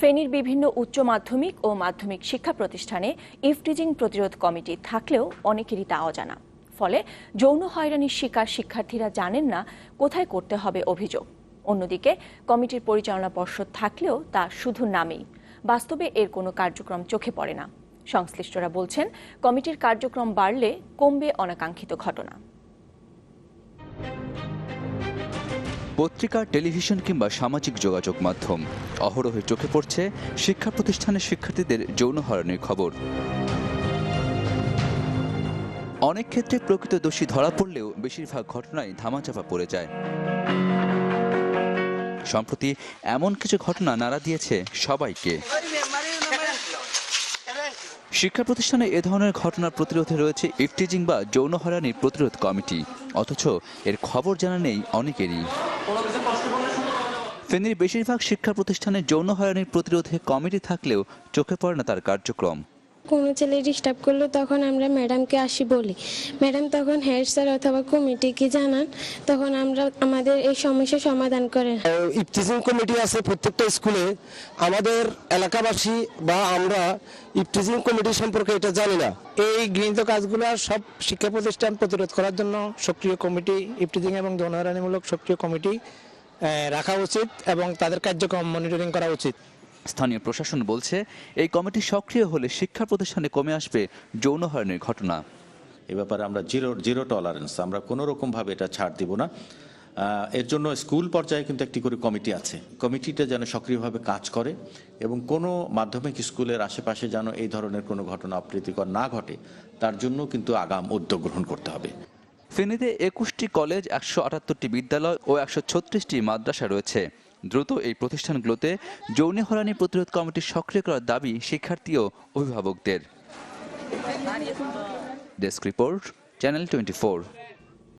ফেনীর বিভিন্ন উচ্চ মাধ্যমিক ও মাধ্যমিক শিক্ষা প্রতিষ্ঠানে ইফটিজিং প্রতিরোধ কমিটি থাকলেও অনেকেরই তা অজানা। ফলে যৌন হয়রানির শিকার শিক্ষার্থীরা জানেন না কোথায় করতে হবে অভিযোগ। অন্যদিকে কমিটির পরিচালনা পর্ষদ থাকলেও তা শুধু নামেই। বাস্তবে এর কোনো কার্যক্রম চোখে পড়ে না। সংশ্লিষ্টরা বলছেন, কমিটির কার্যক্রম বাড়লে কমবে অনাকাঙ্ক্ষিত ঘটনা। পত্রিকা, টেলিভিশন কিংবা সামাজিক যোগাযোগ মাধ্যম। অহরহে চোখে পড়ছে শিক্ষা প্রতিষ্ঠানের শিক্ষার্থীদের যৌন হয়রানির খবর। অনেক ক্ষেত্রে প্রকৃত দোষী ধরা পড়লেও বেশিরভাগ ঘটনাই ধামাচাপা পড়ে যায়। সম্প্রতি এমন কিছু ঘটনা নাড়া দিয়েছে সবাইকে। শিক্ষা প্রতিষ্ঠানে এ ধরনের ঘটনার প্রতিরোধে রয়েছে ইফটিজিং বা যৌন হয়রানির প্রতিরোধ কমিটি। অথচ এর খবর জানা নেই অনেকেরই। ফেনীর বেশিরভাগ শিক্ষা প্রতিষ্ঠানে যৌন হয়রানির প্রতিরোধে কমিটি থাকলেও চোখে পড়ে না তার কার্যক্রম। কোনো ছেলে ডিস্টার্ব করল তখন আমরা ম্যাডামকে আসি বলি। ম্যাডাম তখন হেড স্যার অথবা কমিটিকে জানান তখন আমরা আমাদের এই সমস্যা সমাধান করেন ইফটিজিং কমিটি আছে প্রত্যেকটা স্কুলে। আমাদের এলাকাবাসী বা আমরা ইফটিজিং কমিটি সম্পর্কে এটা জানি না। এই গৃহীত কাজগুলো সব শিক্ষা প্রতিষ্ঠান প্রতিরোধ করার জন্য সক্রিয় কমিটি ইফটিজিং এবং যৌনহরানিমূলক সক্রিয় কমিটি রাখা উচিত এবং তাদের কার্যক্রম মনিটরিং করা উচিত। স্থানীয় প্রশাসন বলছে এই কমিটি সক্রিয় হলে শিক্ষা প্রতিষ্ঠানে কমে আসবে যৌন হয়রানির ঘটনা। এ ব্যাপারে আমরা জিরো জিরো টলারেন্স আমরা কোনো রকমভাবে এটা ছাড় দিব না। এর জন্য স্কুল পর্যায়ে কিন্তু একটি করে কমিটি আছে। কমিটিটা যেন সক্রিয়ভাবে কাজ করে এবং কোনো মাধ্যমিক স্কুলের আশেপাশে যেন এই ধরনের কোনো ঘটনা অপ্রীতিকর না ঘটে তার জন্য কিন্তু আগাম উদ্যোগ গ্রহণ করতে হবে। ফেনীতে একুশটি কলেজ একশো আটাত্তরটি বিদ্যালয় ও একশো ছত্রিশটি মাদ্রাসা রয়েছে। দ্রুত এই প্রতিষ্ঠানগুলোতে যৌন হরানি প্রতিরোধ কমিটি সক্রিয় করার দাবি শিক্ষার্থী ও অভিভাবকদের। Desk report channel twenty